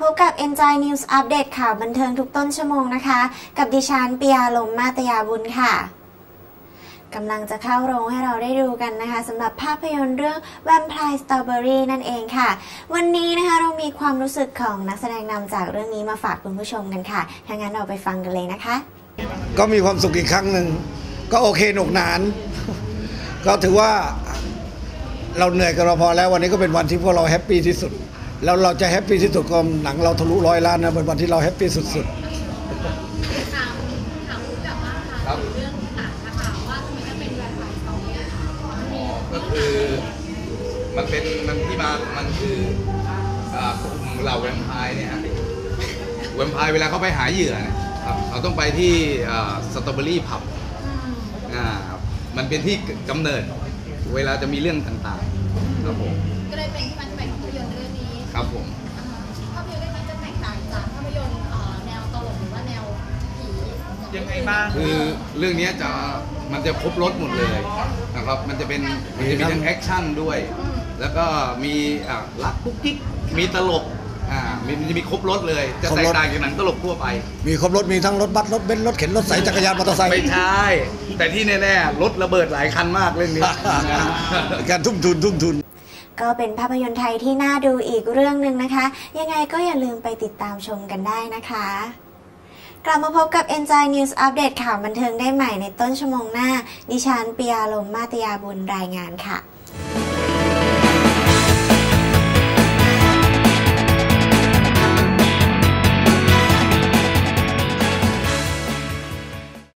พบกับ Enjoy News Update ข่าวบันเทิงทุกต้นชั่วโมงนะคะ กับดิฉันปียาลมมาตยาบุญค่ะกำลังจะเข้าโรงให้เราได้ดูกันนะคะสำหรับภาพยนตร์เรื่อง Vampire Strawberry นั่นเองค่ะ วันนี้นะคะเรามีความรู้สึกของนักแสดงนำจากเรื่องนี้มาฝากคุณผู้ชมกันค่ะ ถ้างั้นเราไปฟังกันเลยนะคะ ก็มีความสุขอีกครั้งหนึ่ง ก็โอเคหนุกหนาน ก็ถือว่าเราเหนื่อยกันเราพอแล้ววันนี้ก็เป็นวันที่พวกเราแฮปปี้ที่สุด แล้วเราจะแฮปปี้ที่สุดก็หนังเราทะลุร้อยล้านนะเป็นวันที่เราแฮปปี้สุด ถามถามคุณแบบว่าค่ะเรื่องหนังนะคะว่าทำไมต้องเป็นแวมไพร์สตอรี่ก็คือมันเป็นมันที่มา มันคืออ่ากลุ่มเหล่าแวมไพร์เนี่ยฮะแวมไพร์เวลาเขาไปหาเหยื่อเนะครับเขาต้องไปที่สตรอเบอรี่ผับอ่ามันเป็นที่กำเนิด เวลาจะมีเรื่องต่างๆครับผม ก็เลยเป็นที่มาที่ไปของ ไงบ้างคือเรื่องเนี้ยจะมันจะครบรถหมดเลยนะครับ มันจะเป็นมันจะมีทั้งแอคชั่นด้วย แล้วก็มีอ่ารักกุ๊กกิ๊กมีตลกอ่ามีมันจะมีครบรถเลย จะแตกต่างจากหนังตลกทั่วไปๆมีครบรถมีทั้งรถบัสรถเบนซ์รถเข็นรถใสจักรยานมอเตอร์ไซค์ไม่ใช่ แต่ที่แน่ๆรถระเบิดหลายคันมากเรื่องนี้ การทุ่มทุนทุ่มทุน ก็เป็นภาพยนตร์ไทยที่น่าดูอีกเรื่องหนึ่งนะคะ ยังไงก็อย่าลืมไปติดตามชมกันได้นะคะ กลับมาพบกับ Enjoy News Update ข่าวบันเทิงได้ใหม่ในต้นชั่วโมงหน้า ดิฉันปียาลมมาตยาบุญรายงานค่ะ